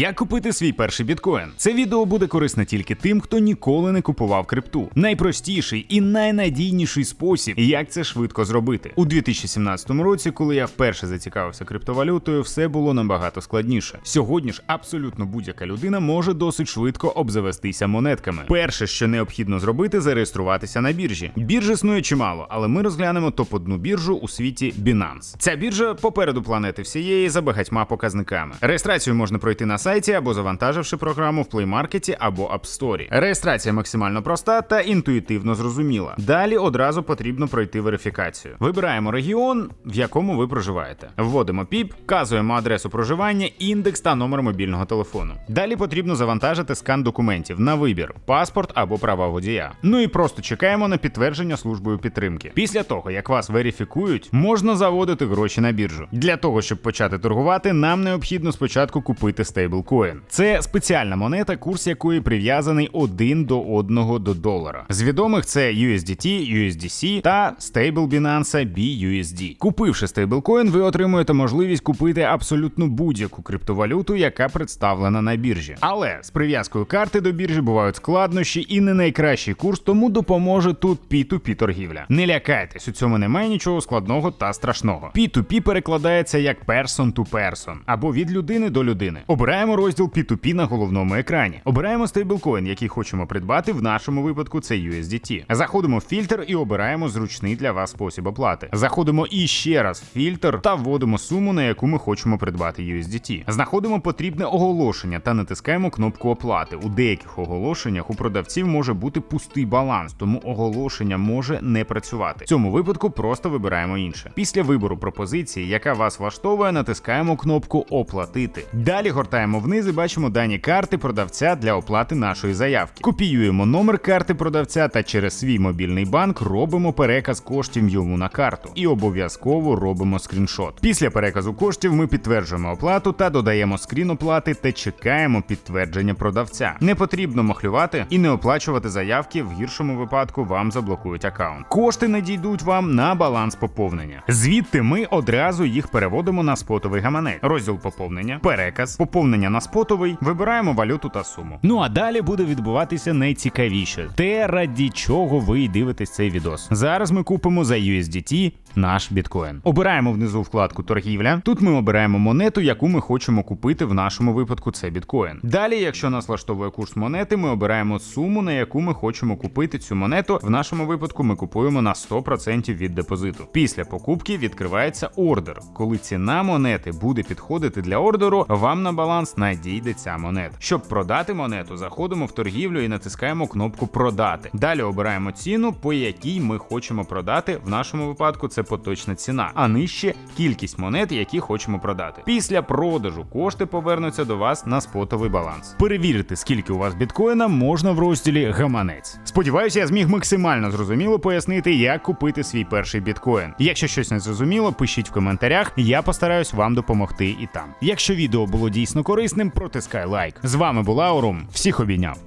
Як купити свій перший біткоін? Це відео буде корисне тільки тим, хто ніколи не купував крипту. Найпростіший і найнадійніший спосіб, як це швидко зробити. У 2017 році, коли я вперше зацікавився криптовалютою, все було набагато складніше. Сьогодні ж абсолютно будь-яка людина може досить швидко обзавестися монетками. Перше, що необхідно зробити, зареєструватися на біржі. Бірж існує чимало, але ми розглянемо топ 1 біржу у світі Binance. Ця біржа попереду планети всієї за багатьма показниками. Реєстрацію можна пройти на сайті або завантаживши програму в Play Market або App Store. Реєстрація максимально проста та інтуїтивно зрозуміла. Далі одразу потрібно пройти верифікацію. Вибираємо регіон, в якому ви проживаєте. Вводимо ПІП, вказуємо адресу проживання, індекс та номер мобільного телефону. Далі потрібно завантажити скан документів на вибір, паспорт або права водія. Ну і просто чекаємо на підтвердження службою підтримки. Після того, як вас верифікують, можна заводити гроші на біржу. Для того, щоб почати торгувати, нам необхідно спочатку купити стейблкоін. Це спеціальна монета, курс якої прив'язаний один до одного до долара. З відомих це USDT, USDC та стейбл Binance BUSD. Купивши стейблкоін, ви отримуєте можливість купити абсолютно будь-яку криптовалюту, яка представлена на біржі. Але з прив'язкою карти до біржі бувають складнощі і не найкращий курс, тому допоможе тут P2P торгівля. Не лякайтесь, у цьому немає нічого складного та страшного. P2P перекладається як person to person або від людини до людини. Обираємо розділ P2P на головному екрані. Обираємо стейблкоін, який хочемо придбати. В нашому випадку це USDT. Заходимо в фільтр і обираємо зручний для вас спосіб оплати. Заходимо і ще раз в фільтр та вводимо суму, на яку ми хочемо придбати USDT. Знаходимо потрібне оголошення та натискаємо кнопку оплати. У деяких оголошеннях у продавців може бути пустий баланс, тому оголошення може не працювати. В цьому випадку просто вибираємо інше. Після вибору пропозиції, яка вас влаштовує, натискаємо кнопку Оплатити. Далі гортаємо вниз і бачимо дані карти продавця для оплати нашої заявки. Копіюємо номер карти продавця та через свій мобільний банк робимо переказ коштів йому на карту і обов'язково робимо скріншот. Після переказу коштів ми підтверджуємо оплату та додаємо скрін оплати та чекаємо підтвердження продавця. Не потрібно махлювати і не оплачувати заявки. В гіршому випадку вам заблокують аккаунт. Кошти надійдуть вам на баланс поповнення. Звідти ми одразу їх переводимо на спотовий гаманець. Розділ поповнення, переказ, поповнення на спотовий. Вибираємо валюту та суму. Ну а далі буде відбуватися найцікавіше, те раді чого ви дивитесь цей відос. Зараз ми купимо за USDT наш біткоін. Обираємо внизу вкладку торгівля. Тут ми обираємо монету, яку ми хочемо купити. В нашому випадку це біткоін. Далі, якщо нас влаштовує курс монети, ми обираємо суму, на яку ми хочемо купити цю монету. В нашому випадку ми купуємо на 100% від депозиту. Після покупки відкривається ордер. Коли ціна монети буде підходити для ордеру, вам на баланс надійде ця монета. Щоб продати монету, заходимо в торгівлю і натискаємо кнопку Продати. Далі обираємо ціну, по якій ми хочемо продати. В нашому випадку це поточна ціна, а нижче кількість монет, які хочемо продати. Після продажу кошти повернуться до вас на спотовий баланс. Перевірити, скільки у вас біткоїна, можна в розділі Гаманець. Сподіваюся, я зміг максимально зрозуміло пояснити, як купити свій перший біткоін. Якщо щось не зрозуміло, пишіть в коментарях, я постараюсь вам допомогти і там. Якщо відео було дійсно корисним, протискай лайк. З вами була Аурум. Всіх обійняв.